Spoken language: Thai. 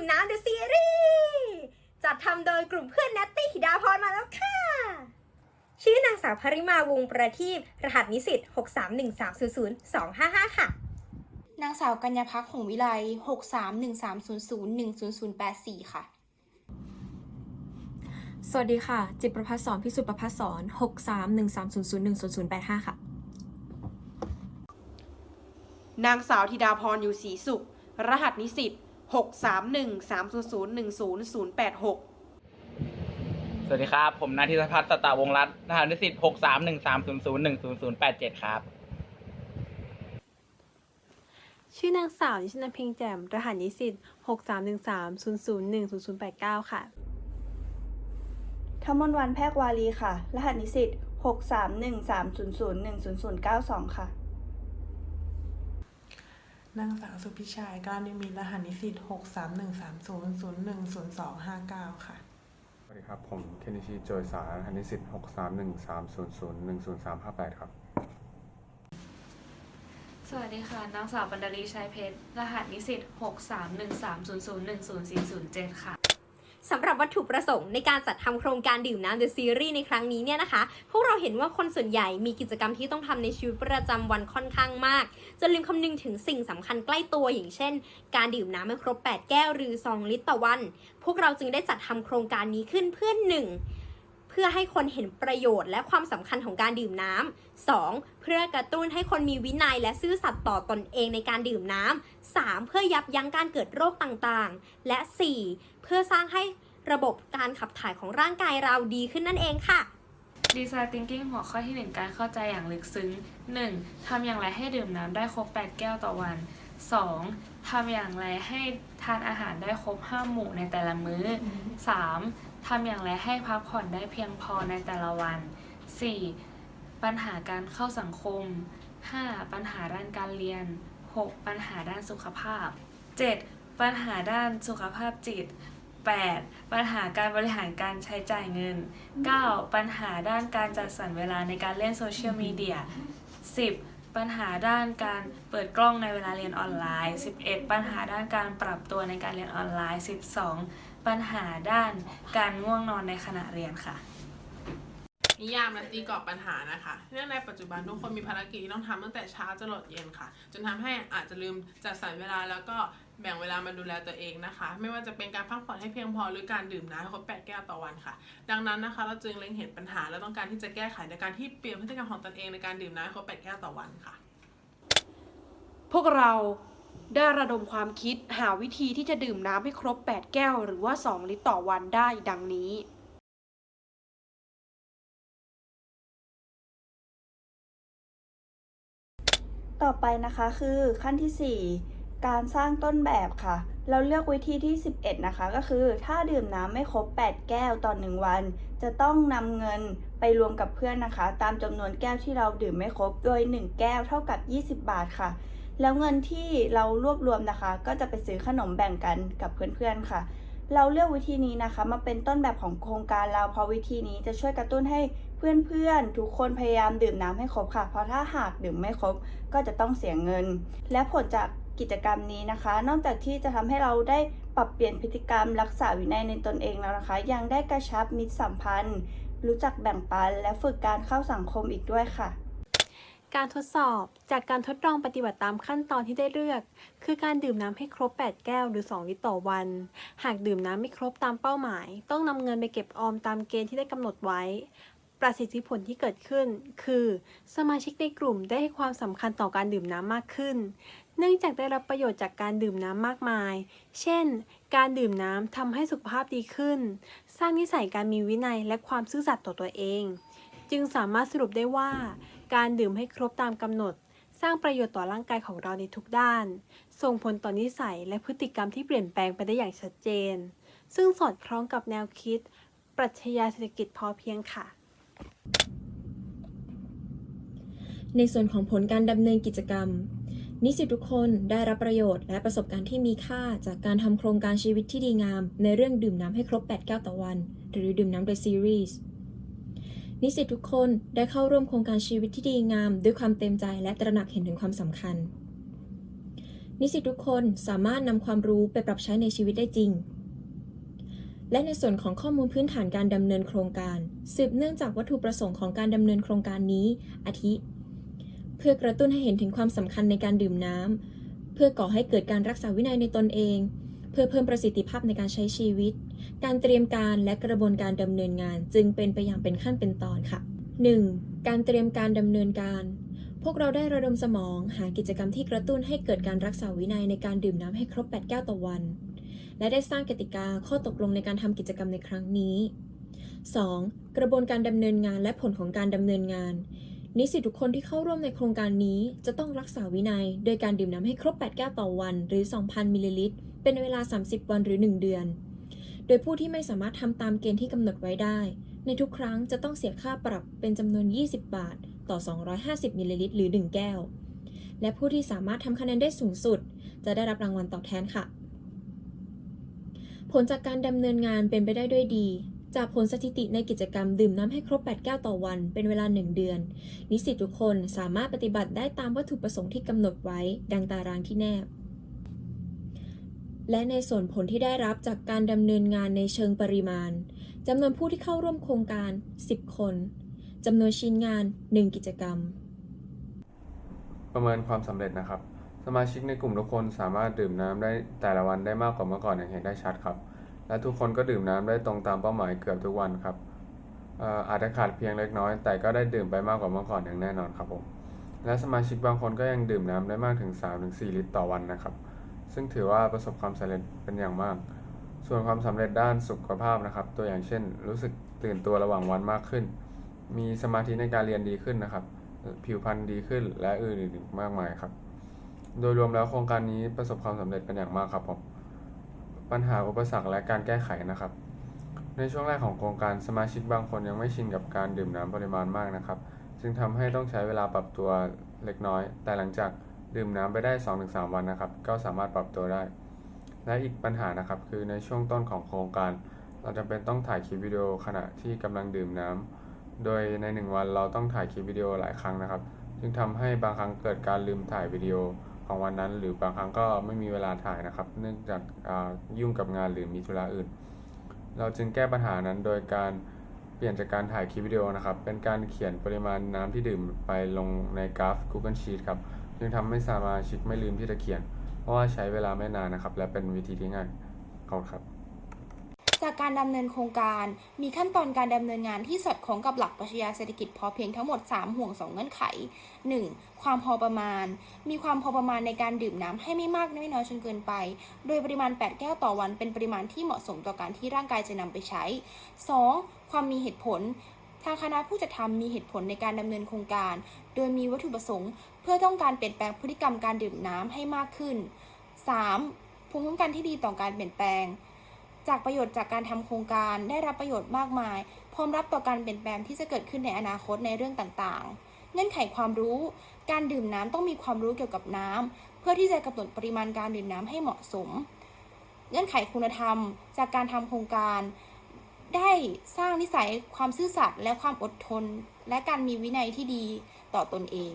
มน้ำเดอะซีรีส์จัดทำโดยกลุ่มเพื่อนนัตตี้ธิดาพรมาแล้วค่ะ ชื่อนางสาวภริมาวงศ์ประทีปรหัสนิสิต631300255 ค่ะ นางสาวกัญญาพักหงส์วิไล631300100084 ค่ะ สวัสดีค่ะ จิตประพัฒสอนพิสุทธิ์ประพัฒสอน63130010085 ค่ะ นางสาวธิดาพรอยู่ศรีสุข รหัสนิสิต 63130010086สวัสดีครับ ผมนาทิตพัฒน์สตาวงศ์รัตน์รหัสนิสิตหกสามหนึ่งสามศูนย์ศูนย์หนึ่งศูนย์ศูนย์แปดเจ็ดครับ ชื่อนางสาวนิชนาเพ็งแจ่ม รหัสนิสิต631300100089ค่ะธมนวันแพรกวาลีค่ะ รหัสนิสิต63130010092ค่ะ นางสาวสุพิชัยกล้านิมิตรรหัสนิสิตหกสามหนึ่งสามศูนย์ศูนย์หนึ่งศูนย์สองห้าเก้าค่ะ สวัสดีครับ ผมเคนนิชิโจยสารหันนิสิตหกสามหนึ่งสามศูนย์ศูนย์หนึ่งศูนย์สามห้าแปดครับ สวัสดีค่ะ นางสาวบรรดาลีชัยเพชร รหัสนิสิต63130010407 ค่ะ สำหรับวัตถุประสงค์ในการจัดทำโครงการดื่มน้ำ The Series ในครั้งนี้เนี่ยนะคะ พวกเราเห็นว่าคนส่วนใหญ่มีกิจกรรมที่ต้องทำในชีวิตประจำวันค่อนข้างมากจนลืมคำนึงถึงสิ่งสำคัญใกล้ตัวอย่างเช่น การดื่มน้ำให้ครบ 8 แก้วหรือ 2 ลิตรต่อวัน พวกเราจึงได้จัดทำโครงการนี้ขึ้นเพื่อหนึ่ง พื่อให้คนเห็นประโยชน์และความสำคัญของการดื่มน้ำ 2. เพื่อกระตุ้นให้คนมีวินัยและซื่อสัตย์ต่อตนเองในการดื่มน้ำ 3. เพื่อยับยั้งการเกิดโรคต่างๆ และ 4. เพื่อสร้างให้ระบบการขับถ่ายของร่างกายเราดีขึ้นนั่นเองค่ะ Design Thinking หัวข้อที่ 1 การเข้าใจอย่างลึกซึ้ง 1. ทำอย่างไรให้ดื่มน้ำได้ครบ 8 แก้วต่อวัน 2. ทำอย่างไรให้ทานอาหารได้ครบ5หมู่ในแต่ละมื้อ 3. ทำอย่างไรให้พักผ่อนได้เพียงพอในแต่ละวัน 4. ปัญหาการเข้าสังคม 5. ปัญหาด้านการเรียน 6. ปัญหาด้านสุขภาพ 7. ปัญหาด้านสุขภาพจิต 8. ปัญหาการบริหารการใช้จ่ายเงิน 9. ปัญหาด้านการจัดสรรเวลาในการเล่นโซเชียลมีเดีย 10. ปัญหาด้านการเปิดกล้องในเวลาเรียนออนไลน์ 11. ปัญหาด้านการปรับตัวในการเรียนออนไลน์ 12. ปัญหาด้านการง่วงนอนในขณะเรียนค่ะ นิยามและตีกรอบปัญหานะคะเนื่องในปัจจุบันทุกคนมีภารกิจที่ต้องทำตั้งแต่เช้าจนหลดเย็นค่ะ จนทำให้อาจจะลืมจัดสรรเวลาแล้วก็แบ่งเวลามาดูแลตัวเองนะคะ ไม่ว่าจะเป็นการพักผ่อนให้เพียงพอหรือการดื่มน้ำครบ8แก้วต่อวันค่ะ ดังนั้นนะคะ เราจึงเล็งเห็นปัญหาและต้องการที่จะแก้ไขในการที่เปลี่ยนพฤติกรรมของตนเองในการดื่มน้ำครบ8แก้วต่อวันค่ะ พวกเราได้ระดมความคิดหาวิธีที่จะดื่มน้ำให้ครบ 8 แก้ว หรือว่า 2 ลิตรต่อวันได้ดังนี้ ต่อไปนะคะคือขั้นที่ 4 การสร้างต้นแบบค่ะ เราเลือกวิธีที่ 11 นะคะ ก็คือถ้าดื่มน้ำไม่ครบ 8 แก้วต่อ1วัน จะต้องนำเงินไปรวมกับเพื่อนนะคะ ตามจำนวนแก้วที่เราดื่มไม่ครบ โดย 1 แก้วเท่ากับ 20 บาทค่ะ แล้วเงินที่เรารวบรวมนะคะ ก็จะไปซื้อขนมแบ่งกันกับเพื่อนๆค่ะเราเลือกวิธีนี้นะคะมาเป็นต้นแบบของโครงการเราเพราะวิธีนี้จะช่วยกระตุ้นให้ เพื่อนๆ ทุกคนพยายามดื่มน้ำให้ครบค่ะ เพราะถ้าหากดื่มไม่ครบก็จะต้องเสียเงิน และผลจากกิจกรรมนี้นะคะ นอกจากที่จะทำให้เราได้ปรับเปลี่ยนพฤติกรรม รักษาวินัยในตนเองแล้วนะคะ ยังได้กระชับมิตรสัมพันธ์ รู้จักแบ่งปัน และฝึกการเข้าสังคมอีกด้วยค่ะ การทดสอบจากการทดลองปฏิบัติตามขั้นตอนที่ได้เลือก คือการดื่มน้ำให้ครบ 8 แก้วหรือ 2 ลิตรต่อวัน หากดื่มน้ำไม่ครบตามเป้าหมาย ต้องนำเงินไปเก็บออมตามเกณฑ์ที่ได้กำหนดไว้ ประสิทธิผลที่เกิดขึ้น คือสมาชิกในกลุ่มได้ให้ความสำคัญต่อการดื่มน้ำมากขึ้น เนื่องจากได้รับประโยชน์จากการดื่มน้ำมากมาย เช่น การดื่มน้ำทำให้สุขภาพดีขึ้น สร้างนิสัยการมีวินัยและความซื่อสัตย์ต่อตัวเอง จึงสามารถสรุปได้ว่า การดื่มให้ครบตามกำหนด สร้างประโยชน์ต่อร่างกายของเราในทุกด้าน ส่งผลต่อนนิสัยและพฤติกรรมที่เปลี่ยนแปลงไปได้อย่างชัดเจน ซึ่งสอดคล้องกับแนวคิด ปรัชญาเศรษฐกิจพอเพียงค่ะ ในส่วนของผลการดำเนินกิจกรรม นิสิตทุกคนได้รับประโยชน์และประสบการณ์ที่มีค่าจากการทำโครงการชีวิตที่ดีงาม ในเรื่องดื่มน้ำให้ครบ 8 แก้วต่อวัน หรือดื่มน้ำ The Series นิสิตทุกคนได้เข้าร่วมโครงการชีวิตที่ดีงาม ด้วยความเต็มใจและตระหนักเห็นถึงความสำคัญ นิสิตทุกคนสามารถนำความรู้ไปปรับใช้ในชีวิตได้จริงและในส่วนของข้อมูลพื้นฐานการดำเนินโครงการ สืบเนื่องจากวัตถุประสงค์ของการดำเนินโครงการนี้ อาทิ เพื่อกระตุ้นให้เห็นถึงความสำคัญในการดื่มน้ำ เพื่อก่อให้เกิดการรักษาวินัยในตนเอง เพื่อเพิ่มประสิทธิภาพในการใช้ชีวิต การเตรียมการและกระบวนการดำเนินงานจึงเป็นไปอย่างเป็นขั้นเป็นตอนค่ะ 1. การเตรียมการดำเนินการ พวกเราได้ระดมสมองหากิจกรรมที่กระตุ้นให้เกิดการรักษาวินัยในการดื่มน้ำให้ครบ 8 แก้วต่อวัน และได้สร้างกติกาข้อตกลงในการทำกิจกรรมในครั้งนี้ 2. กระบวนการดำเนินงานและผลของการดำเนินงาน นิสิตทุกคนที่เข้าร่วมในโครงการนี้จะต้องรักษาวินัย โดยการดื่มน้ำให้ครบ 8 แก้วต่อวัน หรือ 2,000 มิลลิลิตร เป็นเวลา 30 วันหรือ 1 เดือน โดยผู้ที่ไม่สามารถทำตามเกณฑ์ที่กำหนดไว้ได้ ในทุกครั้งจะต้องเสียค่าปรับเป็นจำนวน 20 บาท ต่อ 250 มิลลิลิตร หรือ 1 แก้ว และผู้ที่สามารถทำคะแนนได้สูงสุด จะได้รับรางวัลตอบแทนค่ะ ผลจากการดำเนินงานเป็นไปได้ด้วยดี จากผลสถิติในกิจกรรมดื่มน้ำให้ครบ 8 แก้วต่อวัน เป็นเวลา 1 เดือน นิสิตทุกคนสามารถปฏิบัติได้ตามวัตถุประสงค์ที่กำหนดไว้ ดังตารางที่แนบ และในส่วนผลที่ได้รับจากการดำเนินงานในเชิงปริมาณจำนวนผู้ที่เข้าร่วมโครงการ 10 คนจำนวนชิ้นงาน 1 กิจกรรม ประเมินความสำเร็จนะครับ สมาชิกในกลุ่มทุกคนสามารถดื่มน้ำได้แต่ละวันได้มากกว่าเมื่อก่อนอย่างเห็นได้ชัดครับ และทุกคนก็ดื่มน้ำได้ตรงตามเป้าหมายเกือบทุกวันครับเอ่อาจจะขาดเพียงเล็กน้อย แต่ก็ได้ดื่มไปมากกว่าเมื่อก่อนอย่างแน่นอนครับผมและสมาชิกบางคนก็ยังดื่มน้ำได้มากถึง 3-4 ลิตรต่อวันนะครับ ซึ่งถือว่าประสบความสำเร็จเป็นอย่างมาก ส่วนความสำเร็จด้านสุขภาพนะครับ ตัวอย่างเช่น รู้สึกตื่นตัวระหว่างวันมากขึ้น มีสมาธิในการเรียนดีขึ้นนะครับ ผิวพรรณดีขึ้นและอื่นๆมากมายครับ โดยรวมแล้วโครงการนี้ประสบความสำเร็จเป็นอย่างมากครับผม ปัญหาอุปสรรคและการแก้ไขนะครับ ในช่วงแรกของโครงการสมาชิกบางคนยังไม่ชินกับการดื่มน้ำปริมาณมากนะครับ จึงทำให้ต้องใช้เวลาปรับตัวเล็กน้อย แต่หลังจากดื่มน้ำไปได้ 2-3 วันนะครับ ก็สามารถปรับตัวได้ และอีกปัญหานะครับ คือในช่วงต้นของโครงการ เราจำเป็นต้องถ่ายคลิปวิดีโอขณะที่กำลังดื่มน้ำโดยในหนึ่งวันเราต้องถ่ายคลิปวิดีโอหลายครั้งนะครับ จึงทำให้บางครั้งเกิดการลืมถ่ายวิดีโอ ของวันนั้น หรือบางครั้งก็ไม่มีเวลาถ่ายนะครับ เนื่องจากยุ่งกับงานหรือมีธุระอื่น เราจึงแก้ปัญหานั้นโดยการเปลี่ยนจากการถ่ายคลิปวิดีโอนะครับ เป็นการเขียนปริมาณน้ำที่ดื่มไปลงในกราฟ Google Sheet ครับจึงทำให้สมาชิกไม่ลืมที่จะเขียน เพราะว่าใช้เวลาไม่นานนะครับ และเป็นวิธีที่ง่ายขอบคุณครับ จากการดำเนินโครงการ มีขั้นตอนการดำเนินงานที่สอดคล้องกับหลักปรัชญาเศรษฐกิจพอเพียงทั้งหมด 3 ห่วง 2 เงื่อนไข 1. ความพอประมาณ มีความพอประมาณในการดื่มน้ำให้ไม่มากไม่น้อยจนเกินไป โดยปริมาณ 8 แก้วต่อวันเป็นปริมาณที่เหมาะสมต่อการที่ร่างกายจะนำไปใช้ 2. ความมีเหตุผลทางคณะผู้จัดทำมีเหตุผลในการดำเนินโครงการ โดยมีวัตถุประสงค์ เพื่อต้องการเปลี่ยนแปลงพฤติกรรมการดื่มน้ำให้มากขึ้น 3. ภูมิคุ้มกันที่ดีต่อการเปลี่ยนแปลง จากประโยชน์จากการทำโครงการได้รับประโยชน์มากมาย พร้อมรับต่อการเปลี่ยนแปลงที่จะเกิดขึ้นในอนาคตในเรื่องต่างๆ เงื่อนไขความรู้ การดื่มน้ำต้องมีความรู้เกี่ยวกับน้ำเพื่อที่จะกำหนดปริมาณการดื่มน้ำให้เหมาะสม เงื่อนไขคุณธรรม จากการทำโครงการ ได้สร้างนิสัยความซื่อสัตย์และความอดทน และการมีวินัยที่ดีต่อตนเอง